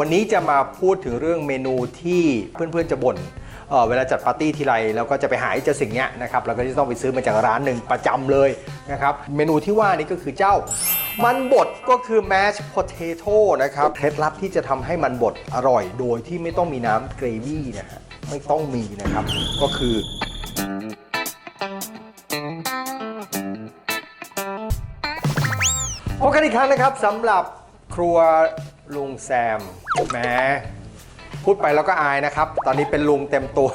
วันนี้จะมาพูดถึงเรื่องเมนูที่เพื่อนๆจะบ่นเเวลาจัดปาร์ตี้ทีไรแล้วก็จะไปหาไอ้เจ้าสิ่งนี้นะครับเราก็จะต้องไปซื้อมาจากร้านหนึ่งประจำเลยนะครับเมนูที่ว่านี้ก็คือเจ้า มันบดก็คือ mashed potato นะครับเคล็ดลับที่จะทำให้มันบดอร่อยโดยที่ไม่ต้องมีน้ำเกรวี่นะฮะไม่ต้องมีนะครับ ก็คือพบกันอีกครั้งนะครับสำหรับครัว ลุงแซมแหมพูดไปแล้วก็อายนะครับ ตอนนี้เป็นลุงเต็มตัว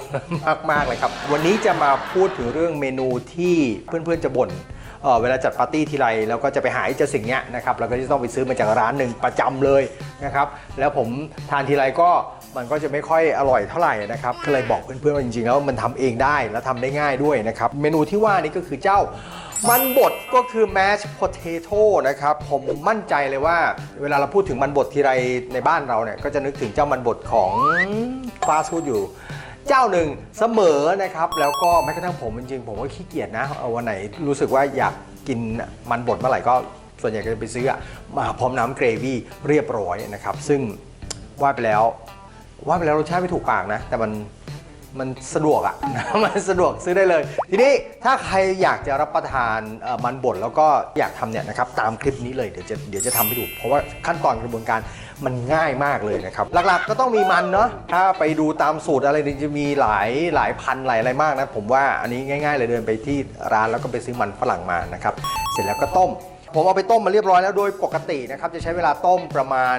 มากๆเลยครับ วันนี้จะมาพูดถึงเรื่องเมนูที่เพื่อนๆจะบ่นเเวลาจัดปาร์ตี้ทีไรเราก็จะไปหาไอ้เจ้าสิ่งเนี้ยนะครับเราก็จะต้องไปซื้อมาจากร้านหนึ่งประจำเลยนะครับ แล้วผมทานทีไรก็ มันก็จะไม่ค่อยอร่อยเท่าไหร่นะครับก็เลยบอกเพื่อนๆว่าจริงๆแล้วมันทำเองได้และทำได้ง่ายด้วยนะครับ เมนูที่ว่านี้ก็คือเจ้ามันบดก็คือ mashed potato นะครับ ผมมั่นใจเลยว่า เวลาเราพูดถึงมันบดทีไรในบ้านเราเนี่ย ก็จะนึกถึงเจ้ามันบดของฟาสต์ฟู้ดอยู่เจ้าหนึ่งเสมอนะครับ แล้วก็แม้กระทั่งผมจริงๆ ผมก็ขี้เกียจนะเอาวันไหนรู้สึกว่าอยากกินมันบดเมื่อไหร่ก็ส่วนใหญ่ก็จะไปซื้อมาพร้อมน้ำเกรวี่เรียบร้อยนะครับ ซึ่งว่าไปแล้ว ว่าไปแล้วรสชาติไม่ถูกปากนะ แต่มันมันสะดวกอะ มันสะดวกซื้อได้เลย ทีนี้ถ้าใครอยากจะรับประทานมันบดแล้วก็อยากทำเนี่ยนะครับตามคลิปนี้เลยเดี๋ยวจะเดี๋ยวจะทำให้ดู เพราะว่าขั้นตอนกระบวนการมันง่ายมากเลยนะครับ หลักๆก็ต้องมีมันเนาะถ้าไปดูตามสูตรอะไรจะมีหลายหลายพันหลายอะไรมากนะ ผมว่าอันนี้ง่าย ๆ เลยเดินไปที่ร้านแล้วก็ไปซื้อมันฝรั่งมานะครับเสร็จแล้วก็ต้ม ผมเอาไปต้มมาเรียบร้อยแล้วโดยปกตินะครับจะใช้เวลาต้มประมาณ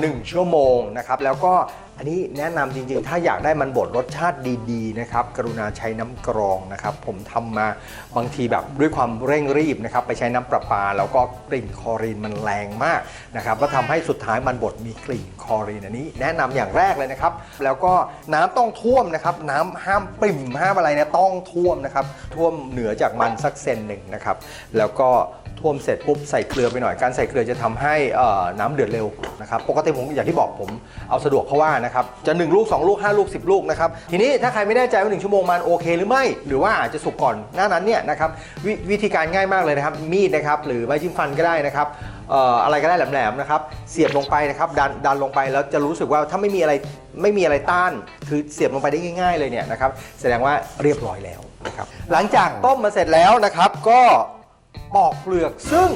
หนึ่งชั่วโมงนะครับแล้วก็อันนี้แนะนำจริงๆ ถ้าอยากได้มันบดรสชาติดีๆนะครับกรุณาใช้น้ำกรองนะครับ ผมทำมาบางทีแบบด้วยความเร่งรีบนะครับไปใช้น้ำประปา แล้วก็กลิ่นคอรีนมันแรงมากนะครับแล้วทำให้สุดท้ายมันบดมีกลิ่นคอรีนอันนี้ แนะนำอย่างแรกเลยนะครับ แล้วก็น้ำต้องท่วมนะครับ น้ำห้ามปริ่มห้ามอะไรเนี่ยต้องท่วมนะครับท่วมเหนือจากมันสักเซนหนึ่งนะครับ แล้วก็ ท่วมเสร็จปุ๊บใส่เกลือไปหน่อย การใส่เกลือจะทำให้น้ำเดือดเร็วนะครับปกติผมอย่างที่บอกผมเอาสะดวกเพราะว่านะครับจะ 1 ลูก 2 ลูก 5 ลูก 10 ลูกนะครับทีนี้ถ้าใครไม่แน่ใจว่า1ชั่วโมงมันโอเคหรือไม่ หรือว่าอาจจะสุกก่อนหน้านั้นเนี่ยนะครับววิธีการง่ายมากเลยนะครับมีดนะครับหรือไม้จิ้มฟันก็ได้นะครับเอ่ออะไรก็ได้แหลมๆนะครับเสียบลงไปนะครับดันดันลงไปแล้วจะรู้สึกว่าถ้าไม่มีอะไรไม่มีอะไรต้าน คือเสียบลงไปได้ง่าย ๆ เลยเนี่ยนะครับแสดงว่าเรียบร้อยแล้วนะครับหลังจากต้มมาเสร็จแล้วนะครับก็ ปอกเปลือกซึ่ง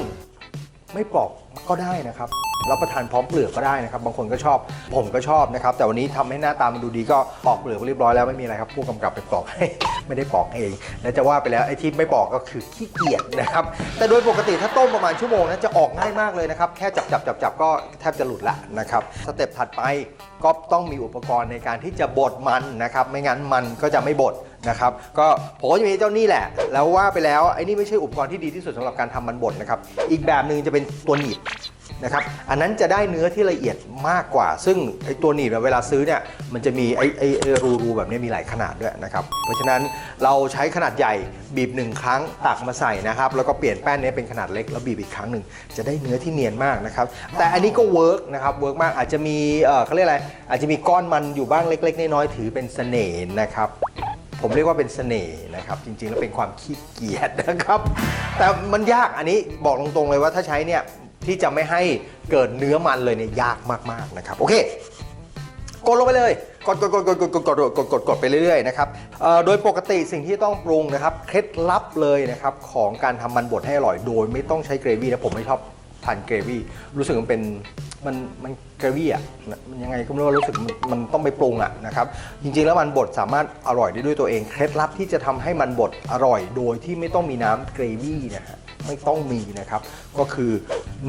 ไม่ปอกก็ได้นะครับรับประทานพร้อมเปลือกก็ได้นะครับ บางคนก็ชอบผมก็ชอบนะครับ แต่วันนี้ทำให้หน้าตามันดูดีก็ปอกเปลือกเรียบร้อยแล้วไม่มีอะไรครับ ผู้กำกับไปปอกให้ไม่ได้ปอกเอง แล้วจะว่าไปแล้วไอ้ที่ไม่ปอกก็คือขี้เกียจนะครับ แต่โดยปกติถ้าต้มประมาณชั่วโมงนะจะออกง่ายมากเลยนะครับ แค่จับจับจับจับก็แทบจะหลุดละนะครับสเต็ปถัดไปก็ต้องมีอุปกรณ์ในการที่จะบดมันนะครับ ไม่งั้นมันก็จะไม่บด นะครับก็ผมก็จะมีเจ้านี่แหละ แล้วว่าไปแล้วไอ้นี่ไม่ใช่อุปกรณ์ที่ดีที่สุดสำหรับการทำมันบดนะครับอีกแบบหนึ่งจะเป็นตัวหนีบนะครับอันนั้นจะได้เนื้อที่ละเอียดมากกว่า ซึ่งไอ้ตัวหนีบเวลาซื้อเนี่ยมันจะมีไอ้ไอ้รูรูแบบนี้มีหลายขนาดด้วยนะครับเพราะฉะนั้นเราใช้ขนาดใหญ่บีบหนึ่งครั้งตักมาใส่นะครับแล้วก็เปลี่ยนแป้นนี้เป็นขนาดเล็กแล้วบีบอีกครั้งหนึ่งจะได้เนื้อที่เนียนมากนะครับแต่อันนี้ก็เวิร์กนะครับเวิร์กมากอาจจะมีเออเขาเรียกอะไรอาจจะมีก้อนมันอยู่บ้างเล็ก ๆ น้อยๆถือเป็นเสน่ห์นะครับ ผมเรียกว่าเป็นเสน่ห์นะครับ จริง ๆ แล้วเป็นความขี้เกียจนะครับ แต่มันยากอันนี้บอกตรงๆเลยว่าถ้าใช้เนี่ยที่จะไม่ให้เกิดเนื้อมันเลยเนี่ยยากมากๆนะครับ โอเคกดลงไปเลยกดกดกดกดกดกดกดกดกดกดไปเรื่อยๆนะครับโดยปกติสิ่งที่ต้องปรุงนะครับเคล็ดลับเลยนะครับของการทำมันบดให้อร่อยโดย ไม่ต้องใช้เกรวี่นะผมไม่ชอบทานเกรวี่รู้สึกมันเป็น มันมันเกรวี่อะมันยังไงก็ไม่รู้รู้สึกมันมันต้องไปปรุงอะนะครับจริงๆแล้วมันบดสามารถอร่อยได้ด้วยตัวเอง เคล็ดลับที่จะทำให้มันบดอร่อยโดยที่ไม่ต้องมีน้ำเกรวี่นะฮะไม่ต้องมีนะครับ ก็คือ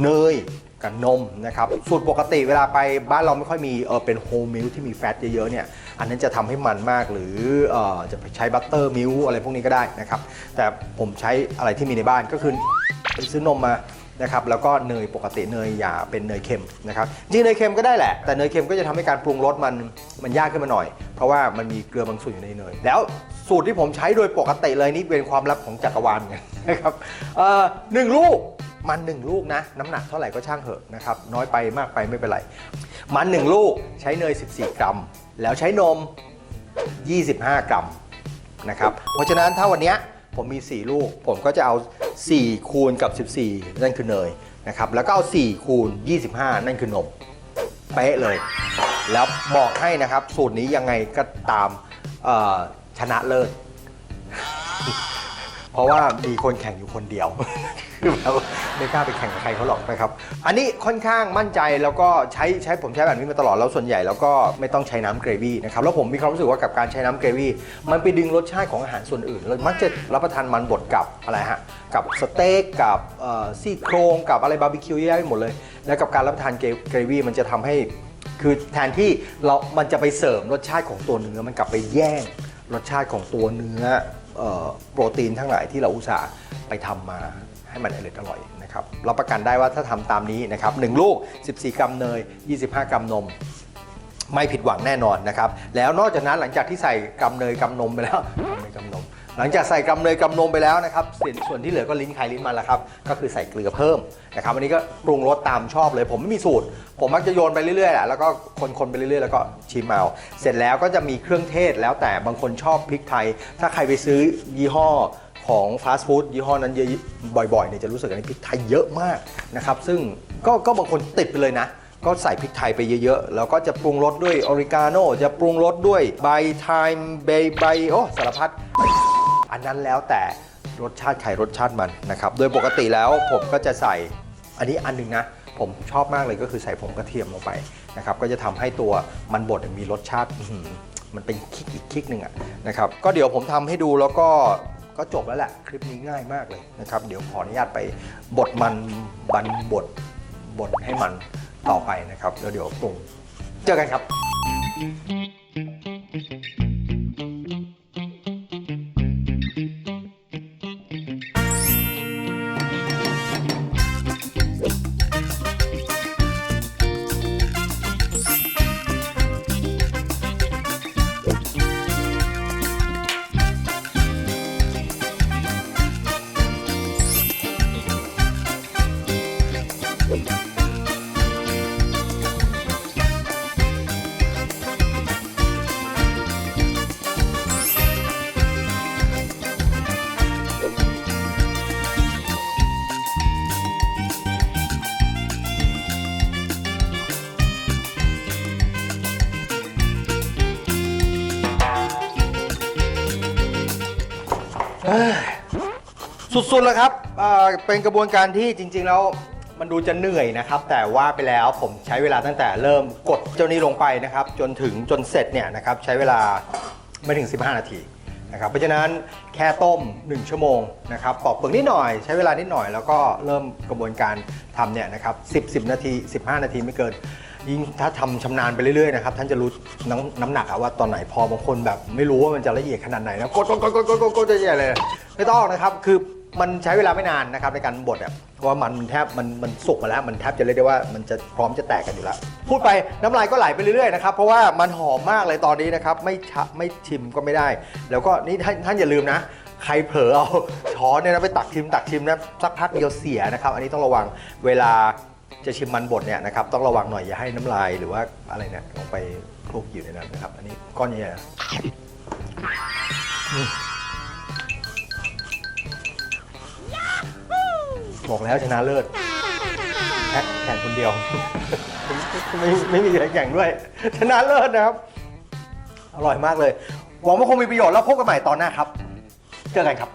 เนยกับนมนะครับสูตรปกติเวลาไปบ้านเราไม่ค่อยมีเออเป็นโฮมมิลที่มีแฟตเยอะๆเนี่ยอันนั้นจะทำให้มันมากหรือเออจะใช้บัตเตอร์มิลอะไรพวกนี้ก็ได้นะครับแต่ผมใช้อะไรที่มีในบ้านก็คือไปซื้อนมมา นะครับแล้วก็เนยปกติเนยอย่าเป็นเนยเค็มนะครับจริงเนยเค็มก็ได้แหละ แต่เนยเค็มก็จะทำให้การปรุงรสมันมันยากขึ้นมาหน่อย เพราะว่ามันมีเกลือบางส่วนอยู่ในเนย แล้วสูตรที่ผมใช้โดยปกติเลยนี่เป็นความลับของจักรวาลเหมือนกันนะครับหนึ่งลูกมัน1ลูกนะ น้ำหนักเท่าไหร่ก็ช่างเถอะนะครับน้อยไปมากไปไม่เป็นไร มัน1ลูกใช้เนย 14 กรัม แล้วใช้นม 25 กรัมนะครับเพราะฉะนั้นถ้าวันนี้ ผมมี 4 ลูก ผมก็จะเอา 4 คูณกับ 14 นั่นคือเนยนะครับ แล้วก็เอา 4 คูณ 25 นั่นคือนม เป๊ะเลย แล้วบอกให้นะครับ สูตรนี้ยังไงก็ตามชนะเลิศ เพราะว่ามีคนแข่งอยู่คนเดียว คือแบบไม่กล้าไปแข่งกับใครเขาหรอกนะครับ อันนี้ค่อนข้างมั่นใจแล้วก็ใช้ใช้ผมใช้แบบนี้มาตลอดแล้วส่วนใหญ่แล้วก็ไม่ต้องใช้น้ำเกรวี่นะครับแล้วผมมีความรู้สึกว่ากับการใช้น้ำเกรวี่มันไปดึงรสชาติของอาหารส่วนอื่นเรามักจะรับประทานมันบดกับอะไรฮะกับสเต็กกับเอ่อซี่โครงกับอะไรบาร์บีคิวเยอะแยะไปหมดเลย แล้วกับการรับประทานเกรวี่มันจะทำให้ คือแทนที่เรา มันจะไปเสริมรสชาติของตัวเนื้อ มันกลับไปแย่งรสชาติของตัวเนื้อ โปรตีนทั้งหลายที่เราอุตส่าห์ไปทำมาให้มันอร่อยอร่อยนะครับรับประกันได้ว่าถ้าทำตามนี้นะครับ1ลูก 14 กรัมเนย 25 กรัมนม ไม่ผิดหวังแน่นอนนะครับ แล้วนอกจากนั้นหลังจากที่ใส่กรัมเนยกรัมนมไปแล้วกำเนยกำนม หลังจากใส่กำเนยกำนมไปแล้วนะครับส่วนส่วนที่เหลือก็ลิ้นใครลิ้นมันละครับ ก็คือใส่เกลือเพิ่มนะครับอันนี้ก็ปรุงรสตามชอบเลย ผมไม่มีสูตร ผมมักจะโยนไปเรื่อยๆแหละแล้วก็คนๆไปเรื่อยๆแล้วก็ชิมเอาเสร็จแล้วก็จะมีเครื่องเทศแล้วแต่บางคนชอบพริกไทย ถ้าใครไปซื้อยี่ห้อของฟาสต์ฟู้ดยี่ห้อนั้นเยอะบ่อยๆเนี่ยจะรู้สึกอันนี้พริกไทยเยอะมากนะครับซึ่งก็ก็บางคนติดไปเลยนะ ก็ใส่พริกไทยไปเยอะๆ แล้วก็จะปรุงรสด้วยออริกาโนจะปรุงรสด้วยใบไทม์ใบใบโอ้สารพัด อันนั้นแล้วแต่รสชาติไข่รสชาติมันนะครับ โดยปกติแล้วผมก็จะใส่อันนี้อันหนึงนะ ผมชอบมากเลยก็คือใส่ผงกระเทียมลงไปนะครับ ก็จะทำให้ตัวมันบดมีรสชาติมันเป็นคิกอีกคิกหนึ่งอะนะครับ ก็เดี๋ยวผมทำให้ดูแล้วก็ก็จบแล้วแหละ คลิปนี้ง่ายมากเลยนะครับ เดี๋ยวขออนุญาตไปบดมันบันบดบดให้มันต่อไปนะครับ แล้วเดี๋ยวปรุงเจอกันครับ สุดๆแล้วครับเอ่อเป็นกระบวนการที่จริงๆแล้วมันดูจะเหนื่อยนะครับ แต่ว่าไปแล้วผมใช้เวลาตั้งแต่เริ่มกดเจ้านี้ลงไปนะครับ จนถึงจนเสร็จเนี่ยนะครับใช้เวลาไม่ถึง 15 นาทีนะครับเพราะฉะนั้นแค่ต้ม 1 ชั่วโมงนะครับปอกเปลือกนิดหน่อยใช้เวลานิดหน่อยแล้วก็เริ่มกระบวนการทำเนี่ยนะครับ10 10 นาที 15 นาทีไม่เกิน ยิ่งถ้าทำชำนาญไปเรื่อยๆนะครับท่านจะรู้น้ำน้ำหนักอะว่าตอนไหนพอบางคนแบบไม่รู้ว่ามันจะละเอียดขนาดไหนนะกดกดกดกดกดกดกดใหญ่เลยไม่ต้องนะครับคือ มันใช้เวลาไม่นานนะครับในการบดอะเพราะว่ามันแทบมันมันสุกมาแล้ว มันแทบจะเรียกได้ว่ามันจะพร้อมจะแตกกันอยู่แล้ว พูดไปน้ำลายก็ไหลไปเรื่อยๆนะครับเพราะว่ามันหอมมากเลยตอนนี้นะครับไม่ชะไม่ชิมก็ไม่ได้ แล้วก็นี่ท่านท่านอย่าลืมนะ ใครเผลอเอาช้อนเนี่ยนะไปตักชิมตักชิมนะสักพักเดียวเสียนะครับ อันนี้ต้องระวังเวลาจะชิมมันบดเนี่ยนะครับต้องระวังหน่อยอย่าให้น้ำลายหรือว่าอะไรเนี่ยลงไปคลุกอยู่ในนั้นนะครับ อันนี้ก้อนใหญ่ๆ บอกแล้วชนะเลิศแข่งคนเดียว ไม่ไม่มีใครแข่งด้วย ชนะเลิศนะครับ อร่อยมากเลย หวังว่าคงมีประโยชน์แล้วพบกันใหม่ตอนหน้าครับ เจอกันครับ